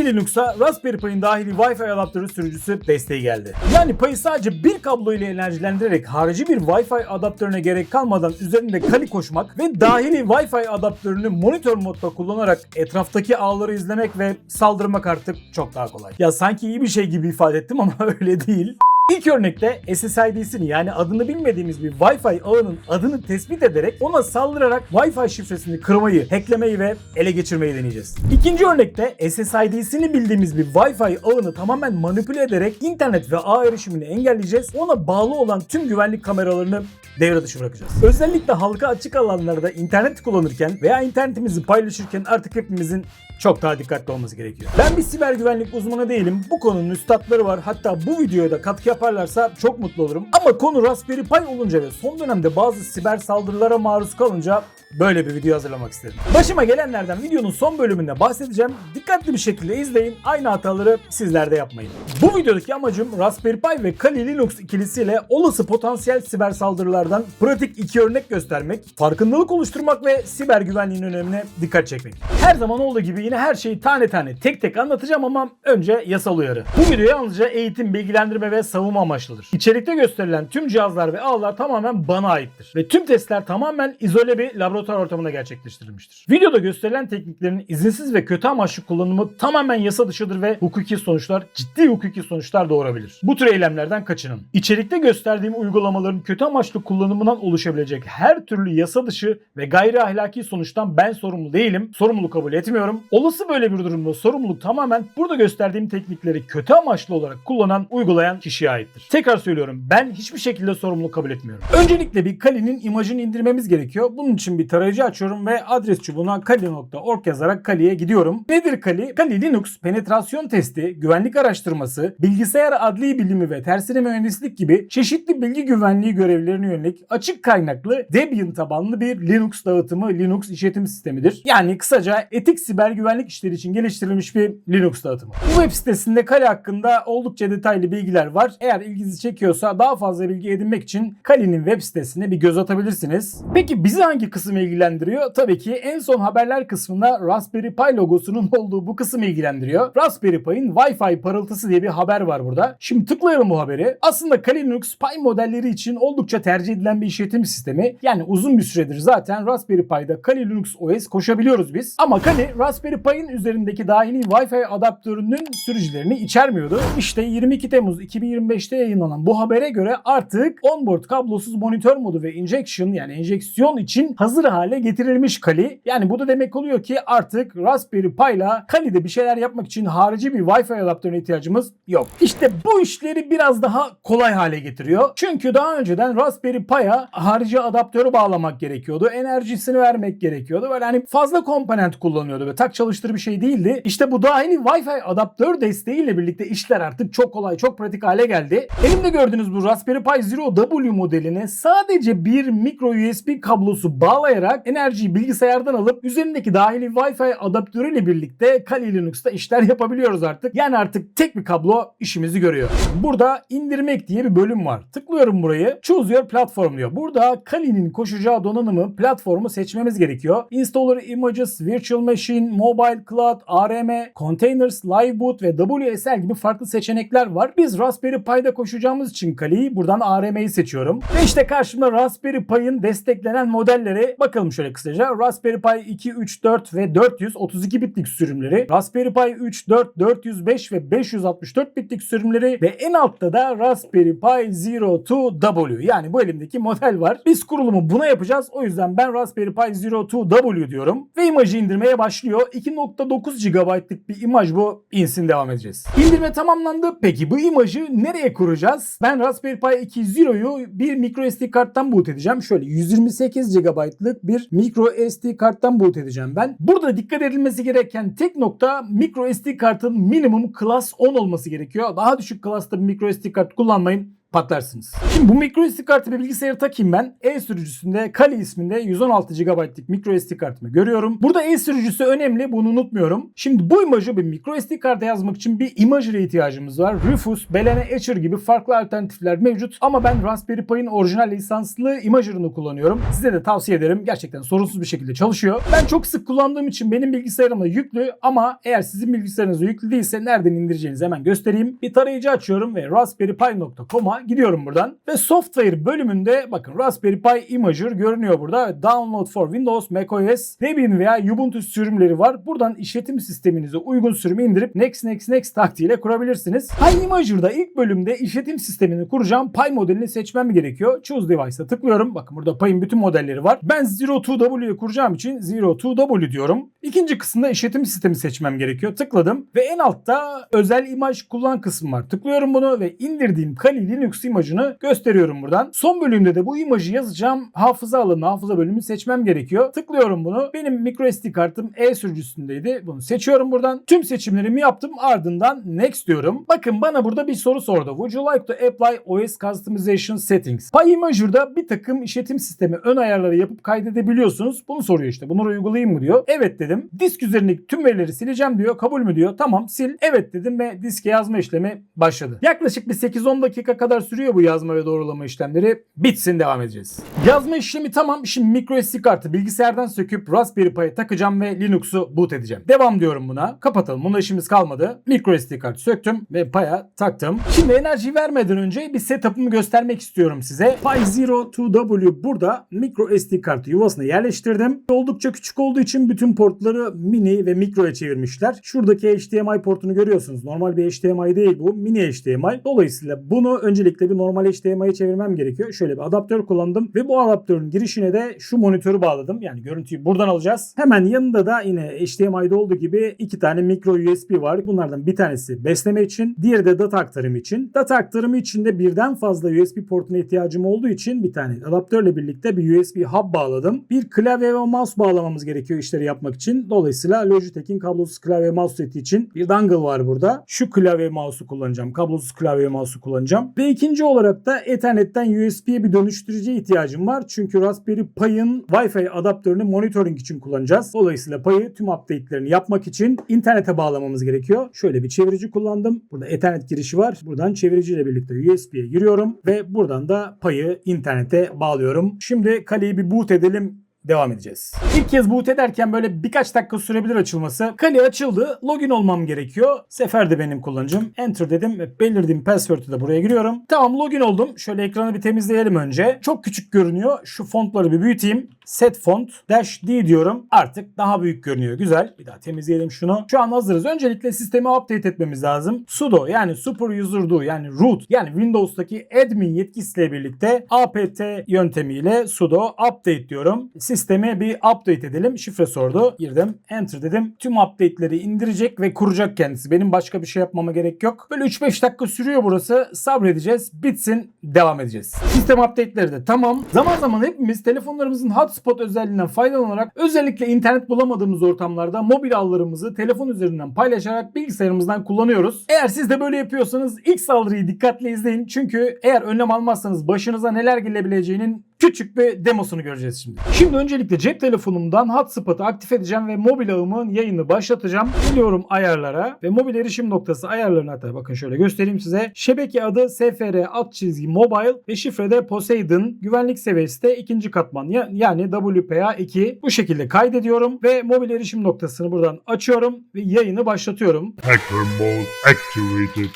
Kali Linux'a Raspberry Pi'nin dahili Wi-Fi adaptörü sürücüsü desteği geldi. Yani Pi'yi sadece bir kablo ile enerjilendirerek harici bir Wi-Fi adaptörüne gerek kalmadan üzerinde Kali koşmak ve dahili Wi-Fi adaptörünü monitör modda kullanarak etraftaki ağları izlemek ve saldırmak artık çok daha kolay. Ya sanki iyi bir şey gibi ifade ettim ama öyle değil. İlk örnekte SSID'sini yani adını bilmediğimiz bir Wi-Fi ağının adını tespit ederek ona saldırarak Wi-Fi şifresini kırmayı, hacklemeyi ve ele geçirmeyi deneyeceğiz. İkinci örnekte SSID'sini bildiğimiz bir Wi-Fi ağını tamamen manipüle ederek internet ve ağ erişimini engelleyeceğiz. Ona bağlı olan tüm güvenlik kameralarını devre dışı bırakacağız. Özellikle halka açık alanlarda internet kullanırken veya internetimizi paylaşırken artık hepimizin çok daha dikkatli olması gerekiyor. Ben bir siber güvenlik uzmanı değilim. Bu konunun üstadları var. Hatta bu videoya da katkı yaparlarsa çok mutlu olurum. Ama konu Raspberry Pi olunca ve son dönemde bazı siber saldırılara maruz kalınca böyle bir video hazırlamak istedim. Başıma gelenlerden videonun son bölümünde bahsedeceğim. Dikkatli bir şekilde izleyin. Aynı hataları sizler de yapmayın. Bu videodaki amacım Raspberry Pi ve Kali Linux ikilisiyle olası potansiyel siber saldırılardan pratik iki örnek göstermek, farkındalık oluşturmak ve siber güvenliğin önemine dikkat çekmek. Her zaman olduğu gibi yine her şeyi tane tane tek tek anlatacağım ama önce yasal uyarı. Bu video yalnızca eğitim, bilgilendirme ve savunma amaçlıdır. İçerikte gösterilen tüm cihazlar ve ağlar tamamen bana aittir. Ve tüm testler tamamen izole bir laboratuvar ortamında gerçekleştirilmiştir. Videoda gösterilen tekniklerin izinsiz ve kötü amaçlı kullanımı tamamen yasa dışıdır ve hukuki sonuçlar, ciddi hukuki sonuçlar doğurabilir. Bu tür eylemlerden kaçının. İçerikte gösterdiğim uygulamaların kötü amaçlı kullanımından oluşabilecek her türlü yasa dışı ve gayri ahlaki sonuçtan ben sorumlu değilim. Sorumluluk kabul etmiyorum. Olası böyle bir durumda sorumluluk tamamen burada gösterdiğim teknikleri kötü amaçlı olarak kullanan, uygulayan kişiye aittir. Tekrar söylüyorum ben hiçbir şekilde sorumluluk kabul etmiyorum. Öncelikle bir Kali'nin imajını indirmemiz gerekiyor. Bunun için bir tarayıcı açıyorum ve adres çubuğuna kali.org yazarak Kali'ye gidiyorum. Nedir Kali? Kali Linux penetrasyon testi, güvenlik araştırması, bilgisayar adli bilimi ve tersine mühendislik gibi çeşitli bilgi güvenliği görevlerine yönelik açık kaynaklı Debian tabanlı bir Linux dağıtımı Linux işletim sistemidir. Yani kısaca etik siber güvenlik işleri için geliştirilmiş bir Linux dağıtımı. Bu web sitesinde Kali hakkında oldukça detaylı bilgiler var. Eğer ilginizi çekiyorsa daha fazla bilgi edinmek için Kali'nin web sitesine bir göz atabilirsiniz. Peki bizi hangi kısım ilgilendiriyor? Tabii ki en son haberler kısmında Raspberry Pi logosunun olduğu bu kısım ilgilendiriyor. Raspberry Pi'nin Wi-Fi parıltısı diye bir haber var burada. Şimdi tıklayalım bu haberi. Aslında Kali Linux Pi modelleri için oldukça tercih edilen bir işletim sistemi. Yani uzun bir süredir zaten Raspberry Pi'da Kali Linux OS koşabiliyoruz biz. Ama Kali Raspberry Pi'nin üzerindeki dahili Wi-Fi adaptörünün sürücülerini içermiyordu. İşte 22 Temmuz 2025'te yayınlanan bu habere göre artık onboard kablosuz monitör modu ve injection yani enjeksiyon için hazır hale getirilmiş Kali. Yani bu da demek oluyor ki artık Raspberry Pi ile Kali'de bir şeyler yapmak için harici bir Wi-Fi adaptörüne ihtiyacımız yok. İşte bu işleri biraz daha kolay hale getiriyor. Çünkü daha önceden Raspberry Pi'ya harici adaptörü bağlamak gerekiyordu. Enerjisini vermek gerekiyordu. Böyle hani fazla komponent kullanıyordu ve tak çalıştır bir şey değildi. İşte bu dahili Wi-Fi adaptör desteğiyle birlikte işler artık çok kolay, çok pratik hale geldi. Elimde gördüğünüz bu Raspberry Pi Zero W modeline sadece bir micro USB kablosu bağlayarak enerjiyi bilgisayardan alıp üzerindeki dahili Wi-Fi adaptörüyle birlikte Kali Linux'ta işler yapabiliyoruz artık. Yani artık tek bir kablo işimizi görüyor. Burada indirmek diye bir bölüm var. Tıklıyorum burayı. Choose your platform diyor. Burada Kali'nin koşacağı donanımı, platformu seçmemiz gerekiyor. Installer Images, Virtual Machine, Mobile Cloud, ARM, Containers, Live Boot ve WSL gibi farklı seçenekler var. Biz Raspberry Pi'de koşacağımız için Kali'yi buradan ARM'yi seçiyorum. Ve işte karşımda Raspberry Pi'ın desteklenen modelleri bakalım şöyle kısaca. Raspberry Pi 2, 3, 4 ve 400 32 bitlik sürümleri. Raspberry Pi 3, 4, 405 ve 564 bitlik sürümleri ve en altta da Raspberry Pi Zero 2W yani bu elimdeki model var. Biz kurulumu buna yapacağız. O yüzden ben Raspberry Pi Zero 2W diyorum ve imajı indirmeye başlıyor. 2.9 GB'lık bir imaj bu. İnsin devam edeceğiz. İndirme tamamlandı. Peki bu imajı nereye kuracağız? Ben Raspberry Pi 2 Zero'yu bir micro SD karttan boot edeceğim. Şöyle 128 GB'lık bir micro SD karttan boot edeceğim ben. Burada dikkat edilmesi gereken tek nokta micro SD kartın minimum class 10 olması gerekiyor. Daha düşük class'ta bir micro SD kart kullanmayın. Patlarsınız. Şimdi bu micro SD kartı bir bilgisayarı takayım ben. E sürücüsünde Kali isminde 116 GB'lık micro SD kartımı görüyorum. Burada E sürücüsü önemli bunu unutmuyorum. Şimdi bu imajı bir micro SD karta yazmak için bir imagery ihtiyacımız var. Rufus, Belene Etcher gibi farklı alternatifler mevcut ama ben Raspberry Pi'nin orijinal lisanslı imager'ını kullanıyorum. Size de tavsiye ederim. Gerçekten sorunsuz bir şekilde çalışıyor. Ben çok sık kullandığım için benim bilgisayarımda yüklü ama eğer sizin bilgisayarınızda yüklü değilse nereden indireceğinizi hemen göstereyim. Bir tarayıcı açıyorum ve raspberrypi.com'a gidiyorum buradan. Ve software bölümünde bakın Raspberry Pi Imager görünüyor burada. Download for Windows, macOS, Debian veya Ubuntu sürümleri var. Buradan işletim sisteminize uygun sürümü indirip next next next taktiğiyle kurabilirsiniz. Pi Imager'da ilk bölümde işletim sistemini kuracağım. Pi modelini seçmem gerekiyor. Choose Device'a tıklıyorum. Bakın burada Pi'nin bütün modelleri var. Ben Zero 2W'yu kuracağım için Zero 2W diyorum. İkinci kısımda işletim sistemi seçmem gerekiyor. Tıkladım ve en altta özel imaj kullan kısmı var. Tıklıyorum bunu ve indirdiğim Kali Linux imajını gösteriyorum buradan. Son bölümde de bu imajı yazacağım. Hafıza alanı, hafıza bölümünü seçmem gerekiyor. Tıklıyorum bunu. Benim microSD kartım E sürücüsündeydi. Bunu seçiyorum buradan. Tüm seçimlerimi yaptım. Ardından next diyorum. Bakın bana burada bir soru sordu. Would you like to apply OS customization settings? Pi Imager'da bir takım işletim sistemi ön ayarları yapıp kaydedebiliyorsunuz. Bunu soruyor işte. Bunları uygulayayım mı diyor. Evet dedim. Disk üzerindeki tüm verileri sileceğim diyor. Kabul mü diyor. Tamam sil. Evet dedim ve diske yazma işlemi başladı. Yaklaşık bir 8-10 dakika kadar sürüyor bu yazma ve doğrulama işlemleri. Bitsin devam edeceğiz. Yazma işlemi tamam. Şimdi micro SD kartı bilgisayardan söküp Raspberry Pi'ye takacağım ve Linux'u boot edeceğim. Devam diyorum buna. Kapatalım. Bunda işimiz kalmadı. Micro SD kartı söktüm ve Pi'ye taktım. Şimdi enerji vermeden önce bir setup'ımı göstermek istiyorum size. Pi Zero 2W burada micro SD kartı yuvasına yerleştirdim. Oldukça küçük olduğu için bütün portları mini ve mikroya çevirmişler. Şuradaki HDMI portunu görüyorsunuz. Normal bir HDMI değil bu. Mini HDMI. Dolayısıyla bunu öncelikle bir normal HDMI'ye çevirmem gerekiyor. Şöyle bir adaptör kullandım ve bu adaptörün girişine de şu monitörü bağladım. Yani görüntüyü buradan alacağız. Hemen yanında da yine HDMI'de olduğu gibi iki tane micro USB var. Bunlardan bir tanesi besleme için, diğeri de data aktarımı için. Data aktarımı için de birden fazla USB portuna ihtiyacım olduğu için bir tane adaptörle birlikte bir USB hub bağladım. Bir klavye ve mouse bağlamamız gerekiyor işleri yapmak için. Dolayısıyla Logitech'in kablosuz klavye mouse seti için bir dongle var burada. Şu klavye mouse'u kullanacağım. Kablosuz klavye mouse'u kullanacağım. Ve ikinci olarak da Ethernet'ten USB'ye bir dönüştürücü ihtiyacım var. Çünkü Raspberry Pi'ın Wi-Fi adaptörünü monitoring için kullanacağız. Dolayısıyla Pi'yi tüm update'lerini yapmak için internete bağlamamız gerekiyor. Şöyle bir çevirici kullandım. Burada Ethernet girişi var. Buradan çeviriciyle birlikte USB'ye giriyorum ve buradan da Pi'yi internete bağlıyorum. Şimdi Kali'yi bir boot edelim devam edeceğiz. İlk kez boot ederken böyle birkaç dakika sürebilir açılması. Kali açıldı. Login olmam gerekiyor. Sefer de benim kullanıcım. Enter dedim ve belirlediğim password'ü de buraya giriyorum. Tamam login oldum. Şöyle ekranı bir temizleyelim önce. Çok küçük görünüyor. Şu fontları bir büyüteyim. Set font dash D diyorum. Artık daha büyük görünüyor. Güzel. Bir daha temizleyelim şunu. Şu an hazırız. Öncelikle sistemi update etmemiz lazım. sudo yani super user do yani root yani Windows'taki admin yetkisiyle birlikte apt yöntemiyle sudo update diyorum. Sistemi bir update edelim. Şifre sordu. Girdim. Enter dedim. Tüm update'leri indirecek ve kuracak kendisi. Benim başka bir şey yapmama gerek yok. Böyle 3-5 dakika sürüyor burası. Sabredeceğiz. Bitsin. Devam edeceğiz. Sistem update'leri de tamam. Zaman zaman hepimiz telefonlarımızın hotspot özelliğinden faydalanarak özellikle internet bulamadığımız ortamlarda mobil ağlarımızı telefon üzerinden paylaşarak bilgisayarımızdan kullanıyoruz. Eğer siz de böyle yapıyorsanız ilk saldırıyı dikkatle izleyin. Çünkü eğer önlem almazsanız başınıza neler gelebileceğinin küçük bir demosunu göreceğiz şimdi. Şimdi öncelikle cep telefonumdan hotspot'ı aktif edeceğim ve mobil ağımın yayını başlatacağım. Geliyorum ayarlara ve mobil erişim noktası ayarlarına hatta bakın şöyle göstereyim size. Şebeke adı SFR alt çizgi mobile ve şifrede Poseidon. Güvenlik seviyesi de ikinci katman ya- yani WPA2. Bu şekilde kaydediyorum ve mobil erişim noktasını buradan açıyorum ve yayını başlatıyorum. Hacker mode activated.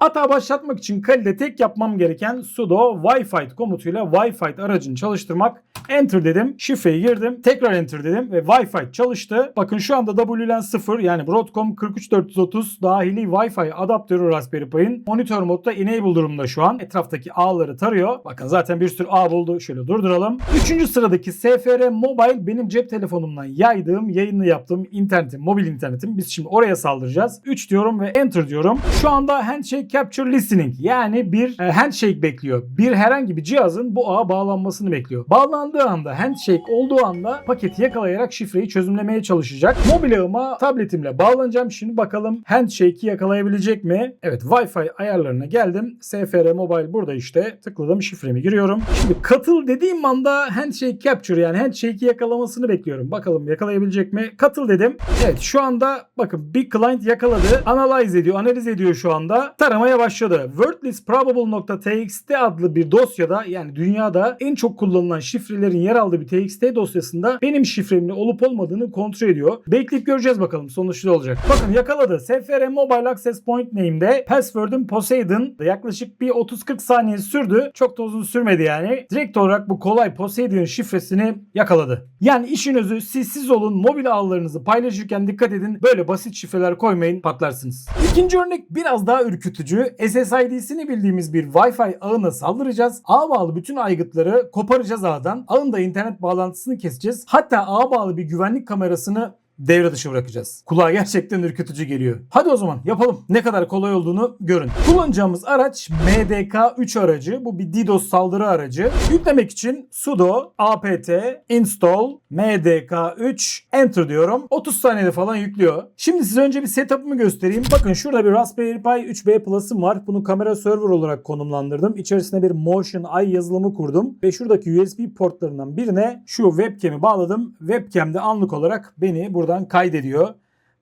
Hata başlatmak için kalite tek yapmam gereken sudo wi-fi komutuyla wi-fi aracını çalıştırmak. Enter dedim. Şifreyi girdim. Tekrar enter dedim ve wi-fi çalıştı. Bakın şu anda WLAN 0 yani Broadcom 43430 dahili wi-fi adaptörü Raspberry Pi'nin monitör modda enable durumda şu an. Etraftaki ağları tarıyor. Bakın zaten bir sürü ağ buldu. Şöyle durduralım. Üçüncü sıradaki SFR Mobile benim cep telefonumdan yaydığım, yayını yaptığım internetim, mobil internetim. Biz şimdi oraya saldıracağız. 3 diyorum ve enter diyorum. Şu anda handshake capture listening yani bir e, handshake bekliyor. Bir herhangi bir cihazın bu ağa bağlanmasını bekliyor. Bağlandığı anda, handshake olduğu anda paketi yakalayarak şifreyi çözümlemeye çalışacak. Mobil ağıma tabletimle bağlanacağım. Şimdi bakalım handshake'i yakalayabilecek mi? Evet Wi-Fi ayarlarına geldim. SFR Mobile burada işte. Tıkladım şifremi giriyorum. Şimdi katıl dediğim anda handshake capture yani handshake'i yakalamasını bekliyorum. Bakalım yakalayabilecek mi? Katıl dedim. Evet şu anda bakın bir client yakaladı. Analyze ediyor, analiz ediyor şu anda. Taramaya başladı. Wordlessprobable.txt adlı bir dosyada yani dünyada en çok kullanılan şifrelerin yer aldığı bir txt dosyasında benim şifremin olup olmadığını kontrol ediyor. Bekleyip göreceğiz bakalım sonuçta olacak. Bakın yakaladı. SFR Mobile Access Point name'de password'üm Poseidon. Yaklaşık bir 30-40 saniye sürdü. Çok da uzun sürmedi yani. Direkt olarak bu kolay Poseidon şifresini yakaladı. Yani işin özü siz siz olun mobil ağlarınızı paylaşırken dikkat edin. Böyle basit şifreler koymayın patlarsınız. İkinci örnek biraz daha ürkütücü. SSID'sini bildiğimiz bir Wi-Fi ağına saldıracağız. Ağ bağlı bütün aygıtları koparacağız ağdan. Ağın da internet bağlantısını keseceğiz. Hatta ağ bağlı bir güvenlik kamerasını devre dışı bırakacağız. Kulağa gerçekten ürkütücü geliyor. Hadi o zaman yapalım. Ne kadar kolay olduğunu görün. Kullanacağımız araç MDK3 aracı. Bu bir DDoS saldırı aracı. Yüklemek için sudo apt install MDK3 enter diyorum. 30 saniyede falan yüklüyor. Şimdi size önce bir setup'ımı göstereyim. Bakın şurada bir Raspberry Pi 3B Plus'ım var. Bunu kamera server olarak konumlandırdım. İçerisine bir Motion Eye yazılımı kurdum. Ve şuradaki USB portlarından birine şu webcam'i bağladım. Webcam'de anlık olarak beni buradan kaydediyor.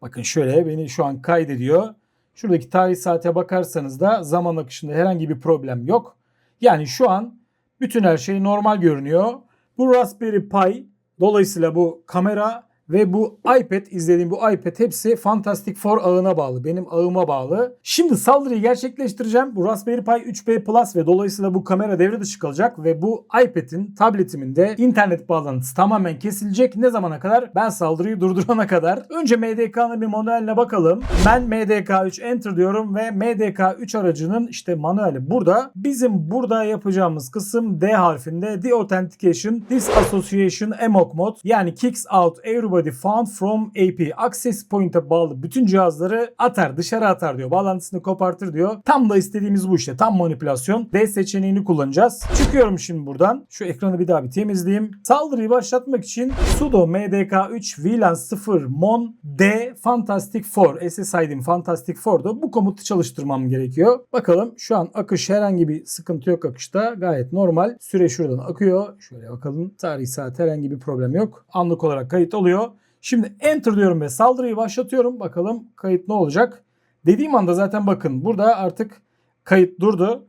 Bakın şöyle beni şu an kaydediyor. Şuradaki tarih saate bakarsanız da zaman akışında herhangi bir problem yok. Yani şu an bütün her şey normal görünüyor. Bu Raspberry Pi dolayısıyla bu kamera ve bu iPad izlediğim bu iPad hepsi Fantastic Four ağına bağlı. Benim ağıma bağlı. Şimdi saldırıyı gerçekleştireceğim. Bu Raspberry Pi 3B Plus ve dolayısıyla bu kamera devre dışı kalacak ve bu iPad'in tabletimin de internet bağlantısı tamamen kesilecek. Ne zamana kadar? Ben saldırıyı durdurana kadar. Önce MDK'nın bir manueline bakalım. Ben MDK3 enter diyorum ve MDK3 aracının işte manueli burada. Bizim burada yapacağımız kısım D harfinde The Authentication, Disassociation, Emok Mode yani Kicks Out Everybody Found From AP. Access Point'e bağlı bütün cihazları atar, dışarı atar diyor. Bağlantısını kopartır diyor. Tam da istediğimiz bu işte. Tam manipülasyon. D seçeneğini kullanacağız. Çıkıyorum şimdi buradan. Şu ekranı bir daha bir temizleyeyim. Saldırıyı başlatmak için sudo mdk3 VLAN 0 mon d fantastic 4 SSID'im fantastic 4'da bu komutu çalıştırmam gerekiyor. Bakalım şu an akış herhangi bir sıkıntı yok akışta. Gayet normal. Süre şuradan akıyor. Şöyle bakalım. Tarih saat herhangi bir problem yok. Anlık olarak kayıt oluyor. Şimdi enter diyorum ve saldırıyı başlatıyorum. Bakalım kayıt ne olacak? Dediğim anda zaten bakın burada artık kayıt durdu.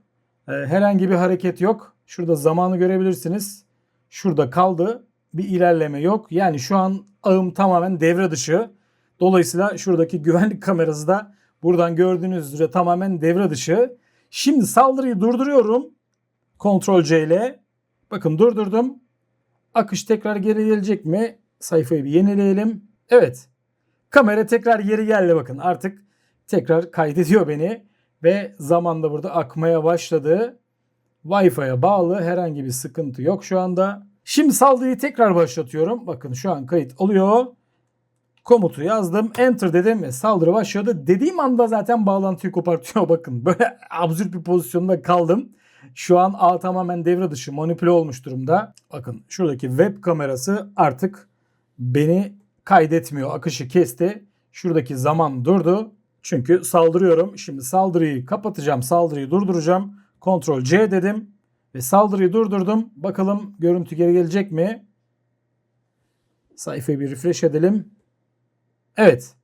Ee, herhangi bir hareket yok. Şurada zamanı görebilirsiniz. Şurada kaldı. Bir ilerleme yok. Yani şu an ağım tamamen devre dışı. Dolayısıyla şuradaki güvenlik kamerası da buradan gördüğünüz üzere tamamen devre dışı. Şimdi saldırıyı durduruyorum. Ctrl C ile. Bakın durdurdum. Akış tekrar geri gelecek mi? Sayfayı bir yenileyelim. Evet. Kamera tekrar geri geldi bakın. Artık tekrar kaydediyor beni. Ve zaman da burada akmaya başladı. Wi-Fi'ye bağlı herhangi bir sıkıntı yok şu anda. Şimdi saldırıyı tekrar başlatıyorum. Bakın şu an kayıt alıyor. Komutu yazdım. Enter dedim ve saldırı başladı. Dediğim anda zaten bağlantıyı kopartıyor. Bakın böyle absürt bir pozisyonda kaldım. Şu an ağ tamamen devre dışı manipüle olmuş durumda. Bakın şuradaki web kamerası artık beni kaydetmiyor. Akışı kesti. Şuradaki zaman durdu. Çünkü saldırıyorum. Şimdi saldırıyı kapatacağım. Saldırıyı durduracağım. Ctrl C dedim. Ve saldırıyı durdurdum. Bakalım görüntü geri gelecek mi? Sayfayı bir refresh edelim. Evet.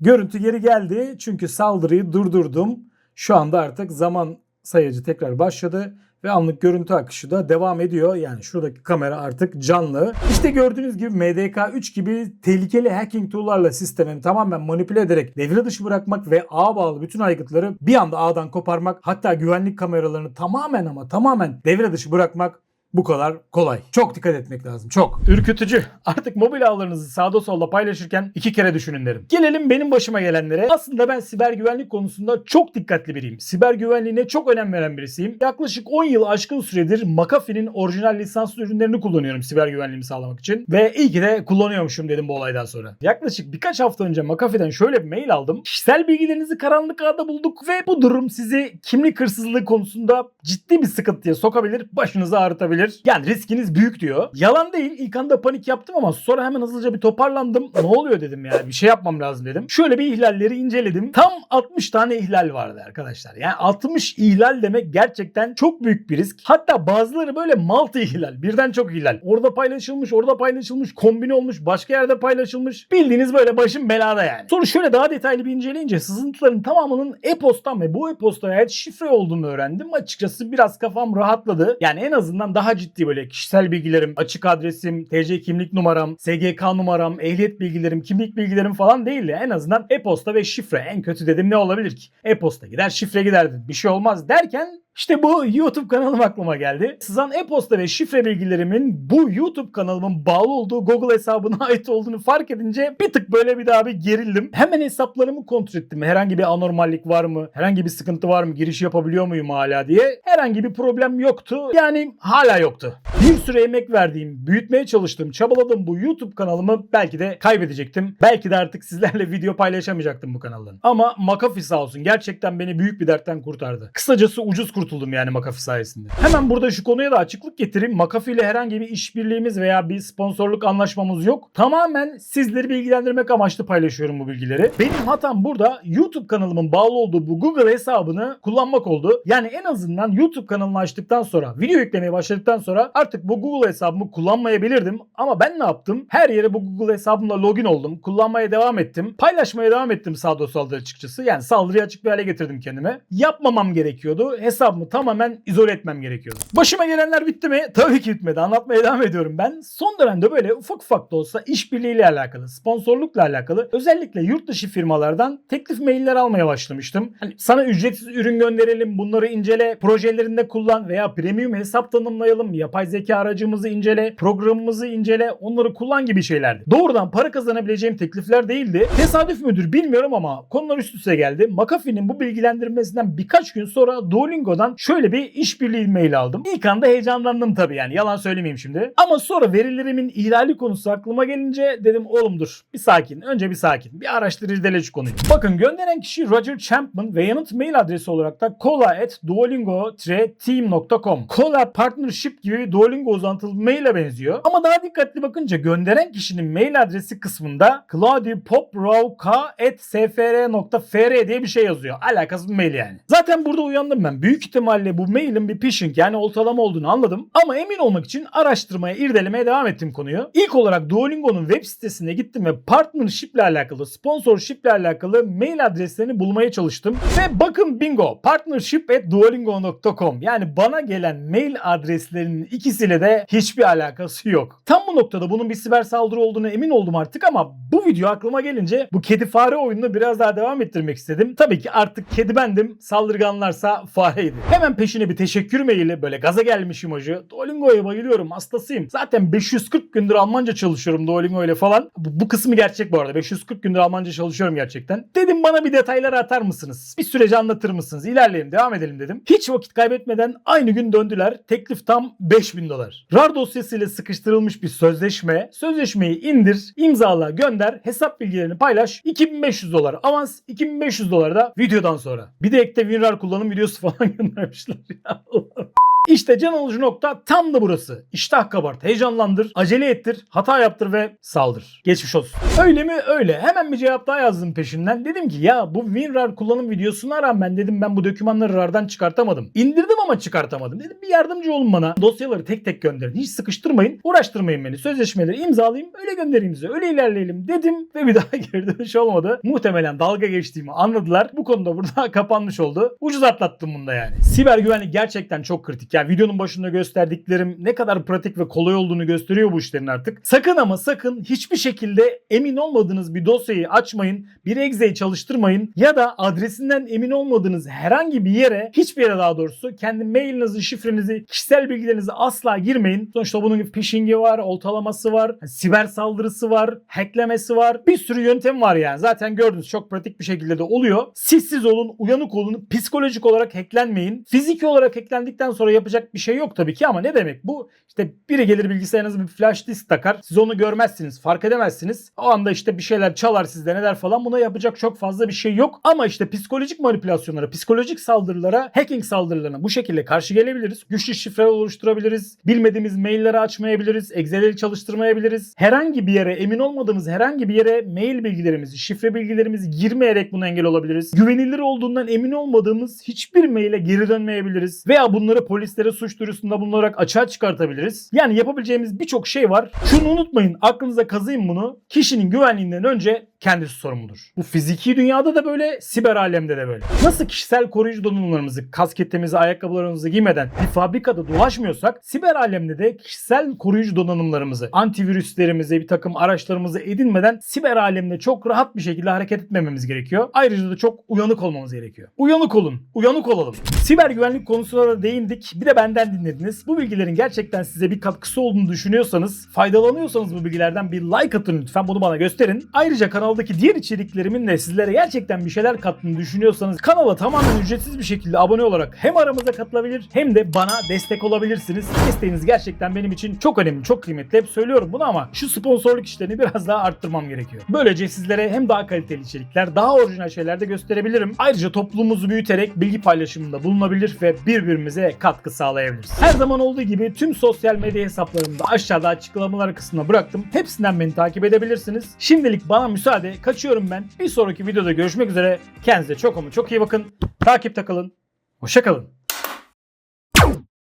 Görüntü geri geldi. Çünkü saldırıyı durdurdum. Şu anda artık zaman sayacı tekrar başladı ve anlık görüntü akışı da devam ediyor. Yani şuradaki kamera artık canlı. İşte gördüğünüz gibi MDK3 gibi tehlikeli hacking tool'larla sistemi tamamen manipüle ederek devre dışı bırakmak ve ağ bağlı bütün aygıtları bir anda ağdan koparmak hatta güvenlik kameralarını tamamen ama tamamen devre dışı bırakmak bu kadar kolay. Çok dikkat etmek lazım. Çok. Ürkütücü. Artık mobil ağlarınızı sağda solda paylaşırken iki kere düşünün derim. Gelelim benim başıma gelenlere. Aslında ben siber güvenlik konusunda çok dikkatli biriyim. Siber güvenliğine çok önem veren birisiyim. Yaklaşık 10 yıl aşkın süredir McAfee'nin orijinal lisanslı ürünlerini kullanıyorum siber güvenliğimi sağlamak için. Ve iyi ki de kullanıyormuşum dedim bu olaydan sonra. Yaklaşık birkaç hafta önce McAfee'den şöyle bir mail aldım. Kişisel bilgilerinizi karanlık ağda bulduk ve bu durum sizi kimlik hırsızlığı konusunda ciddi bir sıkıntıya sokabilir, başınızı ağrıtabilir. Olabilir. Yani riskiniz büyük diyor. Yalan değil. İlk anda panik yaptım ama sonra hemen hızlıca bir toparlandım. Ne oluyor dedim yani bir şey yapmam lazım dedim. Şöyle bir ihlalleri inceledim. Tam 60 tane ihlal vardı arkadaşlar. Yani 60 ihlal demek gerçekten çok büyük bir risk. Hatta bazıları böyle multi ihlal. Birden çok ihlal. Orada paylaşılmış, orada paylaşılmış, kombine olmuş, başka yerde paylaşılmış. Bildiğiniz böyle başım belada yani. Sonra şöyle daha detaylı bir inceleyince sızıntıların tamamının e-postan ve bu e-postaya ait şifre olduğunu öğrendim. Açıkçası biraz kafam rahatladı. Yani en azından daha ciddi böyle kişisel bilgilerim, açık adresim, TC kimlik numaram, SGK numaram, ehliyet bilgilerim, kimlik bilgilerim falan değil de en azından e-posta ve şifre. En kötü dedim ne olabilir ki? E-posta gider, şifre gider dedim. Bir şey olmaz derken işte bu YouTube kanalım aklıma geldi. Sızan e-posta ve şifre bilgilerimin bu YouTube kanalımın bağlı olduğu Google hesabına ait olduğunu fark edince bir tık böyle bir daha bir gerildim. Hemen hesaplarımı kontrol ettim. Herhangi bir anormallik var mı? Herhangi bir sıkıntı var mı? Giriş yapabiliyor muyum hala diye. Herhangi bir problem yoktu. Yani hala yoktu. Bir süre emek verdiğim, büyütmeye çalıştığım, çabaladığım bu YouTube kanalımı belki de kaybedecektim. Belki de artık sizlerle video paylaşamayacaktım bu kanaldan. Ama McAfee sağ olsun gerçekten beni büyük bir dertten kurtardı. Kısacası ucuz kurtuldum yani McAfee sayesinde. Hemen burada şu konuya da açıklık getireyim. McAfee ile herhangi bir işbirliğimiz veya bir sponsorluk anlaşmamız yok. Tamamen sizleri bilgilendirmek amaçlı paylaşıyorum bu bilgileri. Benim hatam burada YouTube kanalımın bağlı olduğu bu Google hesabını kullanmak oldu. Yani en azından YouTube kanalını açtıktan sonra, video yüklemeye başladıktan sonra artık bu Google hesabımı kullanmayabilirdim. Ama ben ne yaptım? Her yere bu Google hesabımla login oldum. Kullanmaya devam ettim. Paylaşmaya devam ettim sağda solda açıkçası. Yani saldırıya açık bir hale getirdim kendime. Yapmamam gerekiyordu. Hesabımı tamamen izole etmem gerekiyordu. Başıma gelenler bitti mi? Tabii ki bitmedi. Anlatmaya devam ediyorum ben. Son dönemde böyle ufak ufak da olsa işbirliğiyle alakalı, sponsorlukla alakalı özellikle yurt dışı firmalardan teklif mailler almaya başlamıştım. Hani sana ücretsiz ürün gönderelim, bunları incele, projelerinde kullan veya premium hesap tanımlayalım, yapay zeka aracımızı incele, programımızı incele, onları kullan gibi şeylerdi. Doğrudan para kazanabileceğim teklifler değildi. Tesadüf müdür bilmiyorum ama konular üst üste geldi. McAfee'nin bu bilgilendirmesinden birkaç gün sonra Duolingo'dan şöyle bir işbirliği mail aldım. İlk anda heyecanlandım tabii yani yalan söylemeyeyim şimdi. Ama sonra verilerimin ihlali konusu aklıma gelince dedim oğlum dur bir sakin önce bir sakin bir araştır irdele şu konuyu. Bakın gönderen kişi Roger Champman ve yanıt mail adresi olarak da kola.duolingo-team.com Kola Partnership gibi Duolingo uzantılı maile benziyor. Ama daha dikkatli bakınca gönderen kişinin mail adresi kısmında claudiopoprawk.sfr.fr diye bir şey yazıyor. Alakasız bir mail yani. Zaten burada uyandım ben. Büyük ihtimalle bu mailin bir phishing yani oltalama olduğunu anladım. Ama emin olmak için araştırmaya, irdelemeye devam ettim konuyu. İlk olarak Duolingo'nun web sitesine gittim ve partnership ile alakalı, sponsorship ile alakalı mail adreslerini bulmaya çalıştım. Ve bakın bingo partnership at duolingo.com yani bana gelen mail adreslerinin ikisiyle de hiçbir alakası yok. Tam bu noktada bunun bir siber saldırı olduğunu emin oldum artık ama bu video aklıma gelince bu kedi fare oyununu biraz daha devam ettirmek istedim. Tabii ki artık kedi bendim, saldırganlarsa fareydi. Hemen peşine bir teşekkür maili böyle gaza gelmiş imajı. Duolingo'ya bayılıyorum, hastasıyım. Zaten 540 gündür Almanca çalışıyorum Duolingo ile falan. Bu, bu kısmı gerçek bu arada. 540 gündür Almanca çalışıyorum gerçekten. Dedim bana bir detayları atar mısınız? Bir süreci anlatır mısınız? İlerleyelim, devam edelim dedim. Hiç vakit kaybetmeden aynı gün döndüler. Teklif tam 5000 dolar. RAR dosyasıyla sıkıştırılmış bir sözleşme. Sözleşmeyi indir, imzala, gönder, hesap bilgilerini paylaş. 2500 dolar avans, 2500 dolar da videodan sonra. Bir de ekte WinRAR kullanım videosu falan göndermişler ya. İşte can alıcı nokta tam da burası. İştah kabart, heyecanlandır, acele ettir, hata yaptır ve saldır. Geçmiş olsun. Öyle mi? Öyle. Hemen bir cevap daha yazdım peşinden. Dedim ki ya bu WinRAR kullanım videosuna rağmen dedim ben bu dokümanları RAR'dan çıkartamadım. İndirdim ama çıkartamadım. Dedim bir yardımcı olun bana. Dosyaları tek tek gönderin. Hiç sıkıştırmayın. Uğraştırmayın beni. Sözleşmeleri imzalayayım. Öyle göndereyim size. Öyle ilerleyelim dedim ve bir daha geri dönüş olmadı. Muhtemelen dalga geçtiğimi anladılar. Bu konuda burada kapanmış oldu. Ucuz atlattım bunda yani. Siber güvenlik gerçekten çok kritik. Yani videonun başında gösterdiklerim ne kadar pratik ve kolay olduğunu gösteriyor bu işlerin artık. Sakın ama sakın hiçbir şekilde emin olmadığınız bir dosyayı açmayın. Bir exe'yi çalıştırmayın. Ya da adresinden emin olmadığınız herhangi bir yere hiçbir yere daha doğrusu kendi mailinizi, şifrenizi, kişisel bilgilerinizi asla girmeyin. Sonuçta bunun phishing'i var, oltalaması var, siber saldırısı var, hacklemesi var. Bir sürü yöntem var yani. Zaten gördünüz çok pratik bir şekilde de oluyor. Sessiz olun, uyanık olun, psikolojik olarak hacklenmeyin. Fiziki olarak hacklendikten sonra yapacağınız yapacak bir şey yok tabii ki ama ne demek bu? İşte biri gelir bilgisayarınıza bir flash disk takar. Siz onu görmezsiniz, fark edemezsiniz. O anda işte bir şeyler çalar sizde neler falan. Buna yapacak çok fazla bir şey yok. Ama işte psikolojik manipülasyonlara, psikolojik saldırılara, hacking saldırılarına bu şekilde karşı gelebiliriz. Güçlü şifreler oluşturabiliriz. Bilmediğimiz mailleri açmayabiliriz. Excel'leri çalıştırmayabiliriz. Herhangi bir yere, emin olmadığımız herhangi bir yere mail bilgilerimizi, şifre bilgilerimizi girmeyerek buna engel olabiliriz. Güvenilir olduğundan emin olmadığımız hiçbir maile geri dönmeyebiliriz. Veya bunları polislere suç duyurusunda bulunarak açığa çıkartabiliriz. Yani yapabileceğimiz birçok şey var. Şunu unutmayın, aklınıza kazıyın bunu. Kişinin güvenliğinden önce kendisi sorumludur. Bu fiziki dünyada da böyle, siber alemde de böyle. Nasıl kişisel koruyucu donanımlarımızı, kasketimizi, ayakkabılarımızı giymeden bir fabrikada dolaşmıyorsak, siber alemde de kişisel koruyucu donanımlarımızı, antivirüslerimizi, bir takım araçlarımızı edinmeden siber alemde çok rahat bir şekilde hareket etmememiz gerekiyor. Ayrıca da çok uyanık olmamız gerekiyor. Uyanık olun, uyanık olalım. Siber güvenlik konusuna da değindik. Bir de benden dinlediniz. Bu bilgilerin gerçekten size bir katkısı olduğunu düşünüyorsanız, faydalanıyorsanız bu bilgilerden bir like atın lütfen. Bunu bana gösterin. Ayrıca kanaldaki diğer içeriklerimin de sizlere gerçekten bir şeyler kattığını düşünüyorsanız kanala tamamen ücretsiz bir şekilde abone olarak hem aramıza katılabilir hem de bana destek olabilirsiniz. Desteğiniz gerçekten benim için çok önemli, çok kıymetli. Hep söylüyorum bunu ama şu sponsorluk işlerini biraz daha arttırmam gerekiyor. Böylece sizlere hem daha kaliteli içerikler, daha orijinal şeyler de gösterebilirim. Ayrıca toplumumuzu büyüterek bilgi paylaşımında bulunabilir ve birbirimize katkı sağlayabiliriz. Her zaman olduğu gibi tüm sosyal medya hesaplarımı da aşağıda açıklamalar kısmına bıraktım. Hepsinden beni takip edebilirsiniz. Şimdilik bana müsaade. Kaçıyorum ben. Bir sonraki videoda görüşmek üzere. Kendinize çok ama çok iyi bakın. Takipte kalın. Hoşça kalın.